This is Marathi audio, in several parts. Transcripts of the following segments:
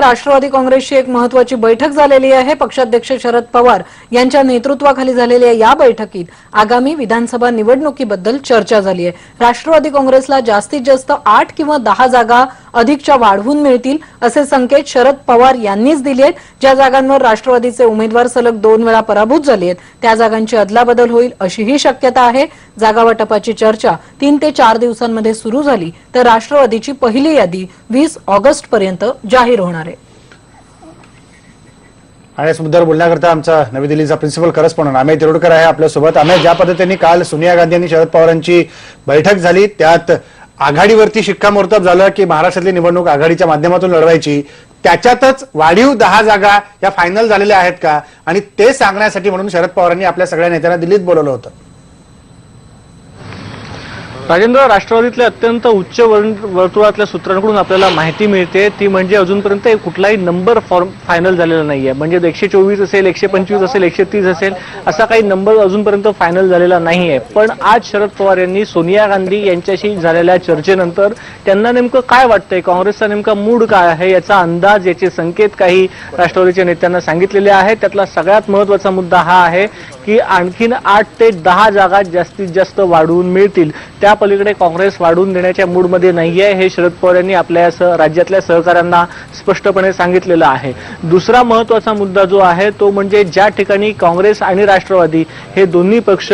राष्ट्रवादी काँग्रेसची एक महत्वाची बैठक झालेली आहे. पक्षाध्यक्ष शरद पवार यांच्या नेतृत्वाखाली झालेल्या या बैठकीत आगामी विधानसभा निवडणुकीबद्दल चर्चा झाली आहे. राष्ट्रवादी काँग्रेसला जास्तीत जास्त आठ किंवा दहा जागा अधिकच्या वाढवून मिळतील असे संकेत शरद पवार यांनीच दिले आहेत. ज्या जागांवर राष्ट्रवादीचे उमेदवार सलग दोन वेळा पराभूत झाले आहेत त्या जागांची अदलाबदल होईल अशीही शक्यता आहे. जागा वाटपाची चर्चा तीन ते चार दिवसांमध्ये सुरू झाली तर राष्ट्रवादीची पहिली यादी वीस ऑगस्ट पर्यंत जाहीर होणार आहे. आणि याच मुद्द्यावर बोलण्याकरता आमचा नवी दिल्लीचा प्रिन्सिपल करस्पॉन्डंट अमेय तिरोडकर आहे आपल्यासोबत. अमेय ज्या पद्धतीने काल सोनिया गांधी आणि शरद पवारांची बैठक झाली त्यात आघाडीवरती शिक्कामोर्तब झालं की महाराष्ट्रातली निवडणूक आघाडीच्या माध्यमातून लढवायची त्याच्यातच वाढीव दहा जागा या फायनल झालेल्या आहेत का? आणि ते सांगण्यासाठी म्हणून शरद पवारांनी आपल्या सगळ्या नेत्यांना दिल्लीत बोलवलं होतं. राजेंद्र राष्ट्रवादीतल्या अत्यंत उच्च वर्ण- वर्तुळातल्या सूत्रांकडून आपल्याला माहिती मिळते. ती म्हणजे अजूनपर्यंत कुठलाही नंबर फॉर्म फायनल झालेला नाहीये. म्हणजे एकशे चोवीस असेल एकशे पंचवीस असेल एकशे तीस असेल असा काही नंबर अजूनपर्यंत फायनल झालेला नाहीये. पण आज शरद पवार यांनी सोनिया गांधी यांच्याशी झालेल्या चर्चेनंतर त्यांना नेमकं काय वाटतंय? काँग्रेसचा नेमका मूड काय आहे? याचा अंदाज याचे संकेत काही राष्ट्रवादीच्या नेत्यांना सांगितलेले आहेत. त्यातला सगळ्यात महत्त्वाचा मुद्दा हा आहे की आणखीन आठ ते दहा जागा जास्तीत जास्त वाढवून मिळतील. त्या पलीकडे काँग्रेस वाढवून देण्याच्या मूडमध्ये आहे हे शरद पवार यांनी आपल्या सह राज्यातल्या सहकाऱ्यांना स्पष्टपणे सांगितलेलं आहे. दुसरा महत्त्वाचा मुद्दा जो आहे तो म्हणजे ज्या ठिकाणी काँग्रेस आणि राष्ट्रवादी हे दोन्ही पक्ष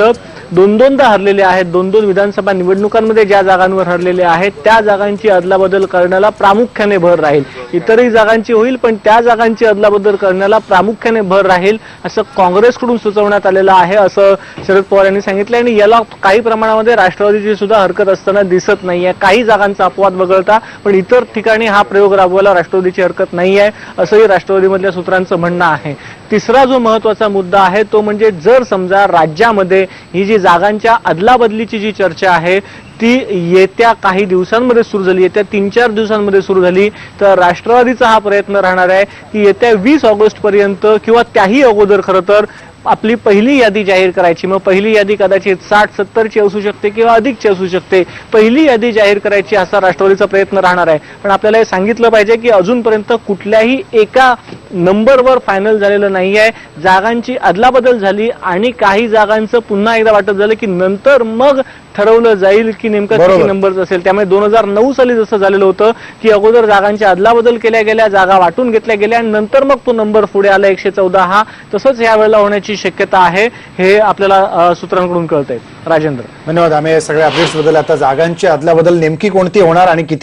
दोन दोनदा हरलेले आहेत. दोन दोन विधानसभा निवडणुकांमध्ये ज्या जागांवर हरलेले आहेत त्या जागांची अदलाबदल करण्याला प्रामुख्याने भर राहील. इतरही जागांची होईल पण त्या जागांची अदलाबदल करण्याला प्रामुख्याने भर राहील असं काँग्रेसकडून सुचवण्यात आलेलं आहे असं शरद पवार यांनी सांगितलं आणि याला काही प्रमाणामध्ये राष्ट्रवादीची सुद्धा हरकत असताना दिसत नाही आहे काही जागांचा अपवाद वगळता पण इतर ठिकाणी हा प्रयोग राबवायला राष्ट्रवादीची हरकत नाही आहे असंही राष्ट्रवादीमधल्या सूत्रांचं म्हणणं आहे. तिसरा जो महत्त्वाचा मुद्दा आहे तो म्हणजे जर समजा राज्यामध्ये ही जी जागांच्या अदलाबदलीची जी चर्चा आहे ती येत्या काही दिवसांमध्ये सुरू झाली. येत्या तीन चार दिवसांमध्ये सुरू झाली. तर राष्ट्रवादीचा हा प्रयत्न राहणार आहे की येत्या वीस ऑगस्ट पर्यंत किंवा त्याही अगोदर खरं तर आपली पहिली यादी जाहीर करायची. मग पहिली यादी कदाचित साठ सत्तरची असू शकते किंवा अधिकची असू शकते. पहिली यादी जाहीर करायची असा राष्ट्रवादीचा प्रयत्न राहणार आहे. पण आपल्याला हे सांगितलं पाहिजे की अजूनपर्यंत कुठल्याही एका नंबरवर फायनल झालेलं नाही आहे जागांची अदलाबदल झाली आणि काही जागांचं पुन्हा एकदा वाटत झालं की नंतर मग ठरवलं जाईल की नेमकं किती. नंबरच असेल. त्यामुळे दोन हजार नऊ साली जसं झालेलं होतं की अगोदर जागांची अदलाबदल केल्या गेल्या जागा वाटून घेतल्या गेल्या आणि नंतर मग तो नंबर पुढे आला एकशे चौदा. हा तसंच या वेळेला होण्याची शक्यता आहे हे आपल्याला सूत्रांकडून कळतंय. राजेंद्र. धन्यवाद. आम्ही सगळ्या अपडेट्सबद्दल आता जागांची अदलाबदल नेमकी कोणती होणार आणि किती